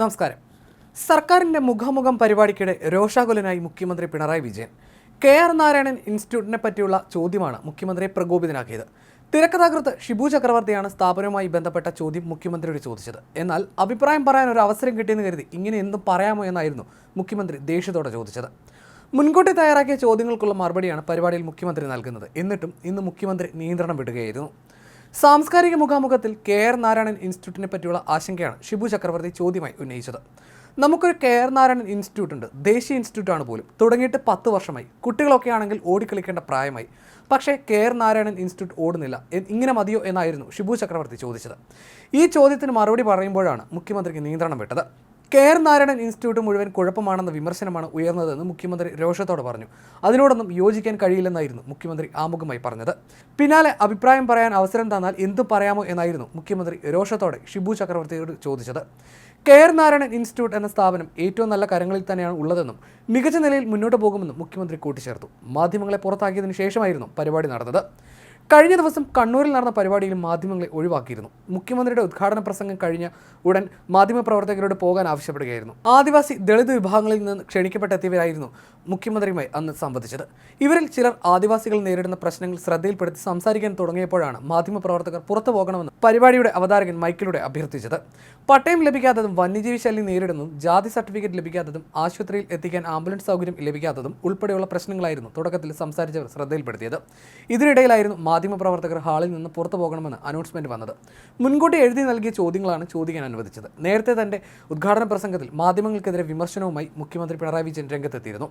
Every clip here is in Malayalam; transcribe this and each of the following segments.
നമസ്കാരം. സർക്കാരിന്റെ മുഖാമുഖം പരിപാടിക്കിടെ രോഷാകുലനായി മുഖ്യമന്ത്രി പിണറായി വിജയൻ. കെ ആർ നാരായണൻ ഇൻസ്റ്റിറ്റ്യൂട്ടിനെ പറ്റിയുള്ള ചോദ്യമാണ് മുഖ്യമന്ത്രിയെ പ്രകോപിതനാക്കിയത്. തിരക്കഥാകൃത്ത് ഷിബു ചക്രവർത്തിയാണ് സ്ഥാപനവുമായി ബന്ധപ്പെട്ട ചോദ്യം മുഖ്യമന്ത്രിയോട് ചോദിച്ചത്. എന്നാൽ അഭിപ്രായം പറയാൻ ഒരു അവസരം കിട്ടിയെന്ന് കരുതി ഇങ്ങനെ എന്തും പറയാമോ എന്നായിരുന്നു മുഖ്യമന്ത്രി ദേഷ്യത്തോടെ ചോദിച്ചത്. മുൻകൂട്ടി തയ്യാറാക്കിയ ചോദ്യങ്ങൾക്കുള്ള മറുപടിയാണ് പരിപാടിയിൽ മുഖ്യമന്ത്രി നൽകുന്നത്. എന്നിട്ടും ഇന്ന് മുഖ്യമന്ത്രി നിയന്ത്രണം വിടുകയായിരുന്നു. സാംസ്കാരിക മുഖാമുഖത്തിൽ കെ ആർ നാരായണൻ ഇൻസ്റ്റിറ്റ്യൂട്ടിനെ പറ്റിയുള്ള ആശങ്കയാണ് ഷിബു ചക്രവർത്തി ചോദ്യമായി ഉന്നയിച്ചത്. നമുക്കൊരു കെ ആർ നാരായണൻ ഇൻസ്റ്റിറ്റ്യൂട്ട് ഉണ്ട്. ദേശീയ ആണ് പോലും. തുടങ്ങിയിട്ട് പത്ത് വർഷമായി. കുട്ടികളൊക്കെ ആണെങ്കിൽ ഓടിക്കളിക്കേണ്ട പ്രായമായി. പക്ഷേ കെ ആർ നാരായണൻ ഇൻസ്റ്റിറ്റ്യൂട്ട് ഓടുന്നില്ല. ഇങ്ങനെ മതിയോ എന്നായിരുന്നു ഷിബു ചക്രവർത്തി ചോദിച്ചത്. ഈ ചോദ്യത്തിന് മറുപടി പറയുമ്പോഴാണ് മുഖ്യമന്ത്രിക്ക് നിയന്ത്രണം വിട്ടത്. കെ ആർ നാരായണൻ ഇൻസ്റ്റിറ്റ്യൂട്ട് മുഴുവൻ കുഴപ്പമാണെന്ന വിമർശനമാണ് ഉയർന്നതെന്ന് മുഖ്യമന്ത്രി രോഷത്തോട് പറഞ്ഞു. അതിനോടൊന്നും യോജിക്കാൻ കഴിയില്ലെന്നായിരുന്നു മുഖ്യമന്ത്രി ആമുഖമായി പറഞ്ഞത്. പിന്നാലെ അഭിപ്രായം പറയാൻ അവസരം തന്നാൽ എന്തു പറയാമോ എന്നായിരുന്നു മുഖ്യമന്ത്രി രോഷത്തോടെ ഷിബു ചക്രവർത്തിയോട് ചോദിച്ചത്. കെ ആർ നാരായണൻ ഇൻസ്റ്റിറ്റ്യൂട്ട് എന്ന സ്ഥാപനം ഏറ്റവും നല്ല കരങ്ങളിൽ തന്നെയാണ് ഉള്ളതെന്നും മികച്ച നിലയിൽ മുന്നോട്ട് പോകുമെന്നും മുഖ്യമന്ത്രി കൂട്ടിച്ചേർത്തു. മാധ്യമങ്ങളെ പുറത്താക്കിയതിനു ശേഷമായിരുന്നു പരിപാടി നടന്നത്. കഴിഞ്ഞ ദിവസം കണ്ണൂരിൽ നടന്ന പരിപാടിയിൽ മാധ്യമങ്ങളെ ഒഴിവാക്കിയിരുന്നു. മുഖ്യമന്ത്രിയുടെ ഉദ്ഘാടന പ്രസംഗം കഴിഞ്ഞ ഉടൻ മാധ്യമപ്രവർത്തകരോട് പോകാൻ ആവശ്യപ്പെടുകയായിരുന്നു. ആദിവാസി ദളിത് വിഭാഗങ്ങളിൽ നിന്ന് ക്ഷണിക്കപ്പെട്ടെത്തിയവരായിരുന്നു മുഖ്യമന്ത്രിയുമായി അന്ന് സംവദിച്ചത്. ഇവരിൽ ചിലർ ആദിവാസികൾ നേരിടുന്ന പ്രശ്നങ്ങൾ ശ്രദ്ധയിൽപ്പെടുത്തി സംസാരിക്കാൻ തുടങ്ങിയപ്പോഴാണ് മാധ്യമപ്രവർത്തകർ പുറത്തു പോകണമെന്ന് പരിപാടിയുടെ അവതാരകൻ മൈക്കിലൂടെ അഭ്യർത്ഥിച്ചത്. പട്ടയം ലഭിക്കാത്തതും വന്യജീവി ശല്യം നേരിടുന്നതും ജാതി സർട്ടിഫിക്കറ്റ് ലഭിക്കാത്തതും ആശുപത്രിയിൽ എത്തിക്കാൻ ആംബുലൻസ് സൗകര്യം ലഭിക്കാത്തതും ഉൾപ്പെടെയുള്ള പ്രശ്നങ്ങളായിരുന്നു തുടക്കത്തിൽ സംസാരിച്ചവർ ശ്രദ്ധയിൽപ്പെടുത്തിയത്. ഇതിനിടയിലായിരുന്നു മാധ്യമപ്രവർത്തകർ ഹാളിൽ നിന്ന് പുറത്തു പോകണമെന്ന് അനൗൺസ്മെന്റ് വന്നത്. മുൻകൂട്ടി എഴുതി നൽകിയ ചോദ്യങ്ങളാണ് ചോദിക്കാൻ അനുവദിച്ചത്. നേരത്തെ തന്റെ ഉദ്ഘാടന പ്രസംഗത്തിൽ മാധ്യമങ്ങൾക്കെതിരെ വിമർശനവുമായി മുഖ്യമന്ത്രി പിണറായി വിജയൻ രംഗത്തെത്തിയിരുന്നു.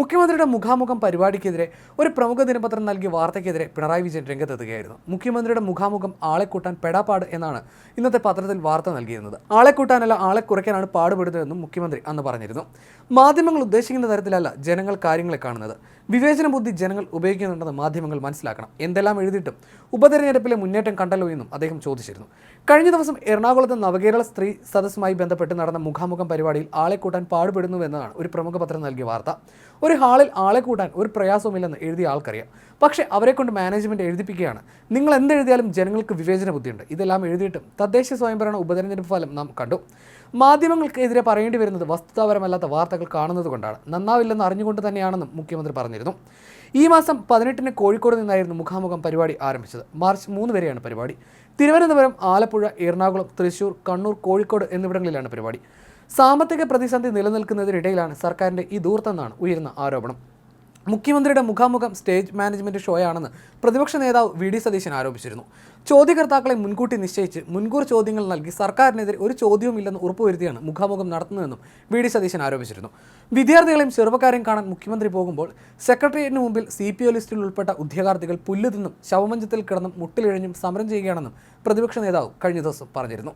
മുഖ്യമന്ത്രിയുടെ മുഖാമുഖം പരിപാടിക്കെതിരെ ഒരു പ്രമുഖ ദിനപത്രം നൽകിയ വാർത്തയ്ക്കെതിരെ പിണറായി വിജയൻ രംഗത്തെത്തുകയായിരുന്നു. മുഖ്യമന്ത്രിയുടെ മുഖാമുഖം ആളെ കൂട്ടാൻ പെടാപ്പാട് എന്നാണ് ഇന്നത്തെ പത്രത്തിൽ വാർത്ത നൽകിയിരുന്നത്. ആളെ കൂട്ടാനല്ല ആളെ കുറയ്ക്കാനാണ് പാടുപെടുന്നതെന്നും മുഖ്യമന്ത്രി അന്ന് പറഞ്ഞിരുന്നു. മാധ്യമങ്ങൾ ഉദ്ദേശിക്കുന്ന തരത്തിലല്ല ജനങ്ങൾ കാര്യങ്ങളെ കാണുന്നത്. വിവേചന ബുദ്ധി ജനങ്ങൾ ഉപയോഗിക്കുന്നുണ്ടെന്ന് മാധ്യമങ്ങൾ മനസ്സിലാക്കണം. എന്തെല്ലാം എഴുതിയിട്ടും ഉപതെരഞ്ഞെടുപ്പിലെ മുന്നേറ്റം കണ്ടല്ലോ എന്നും അദ്ദേഹം ചോദിച്ചിരുന്നു. കഴിഞ്ഞ ദിവസം എറണാകുളത്ത് നവകേരള സ്ത്രീ സദസ്സുമായി ബന്ധപ്പെട്ട് നടന്ന മുഖാമുഖം പരിപാടിയിൽ ആളെ കൂട്ടാൻ പാടുപെടുന്നുവെന്നതാണ് ഒരു പ്രമുഖ പത്രം നൽകിയ വാർത്ത. ഒരു ഹാളിൽ ആളെ കൂട്ടാൻ ഒരു പ്രയാസവുമില്ലെന്ന് എഴുതിയ ആൾക്കറിയാം. പക്ഷേ അവരെക്കൊണ്ട് മാനേജ്മെന്റ് എഴുതിപ്പിക്കുകയാണ്. നിങ്ങൾ എന്തെഴുതിയാലും ജനങ്ങൾക്ക് വിവേചന ബുദ്ധിയുണ്ട്. ഇതെല്ലാം എഴുതിയിട്ടും തദ്ദേശ സ്വയംഭരണ ഉപതെരഞ്ഞെടുപ്പ് ഫലം നാം കണ്ടു. മാധ്യമങ്ങൾക്കെതിരെ പറയേണ്ടി വരുന്നത് വസ്തുതാപരമല്ലാത്ത വാർത്തകൾ കാണുന്നത് കൊണ്ടാണ്. നന്നാവില്ലെന്ന് അറിഞ്ഞുകൊണ്ട് തന്നെയാണെന്നും മുഖ്യമന്ത്രി പറഞ്ഞിരുന്നു. ഈ മാസം പതിനെട്ടിന് കോഴിക്കോട് നിന്നായിരുന്നു മുഖാമുഖം പരിപാടി ആരംഭിച്ചത്. മാർച്ച് മൂന്ന് വരെയാണ് പരിപാടി. തിരുവനന്തപുരം ആലപ്പുഴ എറണാകുളം തൃശൂർ കണ്ണൂർ കോഴിക്കോട് എന്നിവിടങ്ങളിലാണ് പരിപാടി. സാമ്പത്തിക പ്രതിസന്ധി നിലനിൽക്കുന്നതിനിടയിലാണ് സർക്കാരിന്റെ ഈ ദൂർത്തെന്നാണ് ഉയരുന്ന ആരോപണം. മുഖ്യമന്ത്രിയുടെ മുഖാമുഖം സ്റ്റേജ് മാനേജ്മെന്റ് ഷോയാണെന്ന് പ്രതിപക്ഷ നേതാവ് വി ഡി സതീശൻ ആരോപിച്ചിരുന്നു. ചോദ്യകർത്താക്കളെ മുൻകൂട്ടി നിശ്ചയിച്ച് മുൻകൂർ ചോദ്യങ്ങൾ നൽകി സർക്കാരിനെതിരെ ഒരു ചോദ്യവും ഇല്ലെന്ന് ഉറപ്പുവരുത്തിയാണ് മുഖാമുഖം നടത്തുന്നതെന്നും വി ഡി സതീശൻ ആരോപിച്ചിരുന്നു. വിദ്യാർത്ഥികളെയും ചെറുപ്പക്കാരെയും കാണാൻ മുഖ്യമന്ത്രി പോകുമ്പോൾ സെക്രട്ടേറിയറ്റിന് മുമ്പിൽ സി പി ഒ ലിസ്റ്റിൽ ഉൾപ്പെട്ട ഉദ്യോഗാർത്ഥികൾ പുല്ലുതിന്നും ശവമഞ്ചത്തിൽ കിടന്നും മുട്ടിലിഴഞ്ഞും സമരം ചെയ്യുകയാണെന്നും പ്രതിപക്ഷ നേതാവ് കഴിഞ്ഞ ദിവസം പറഞ്ഞിരുന്നു.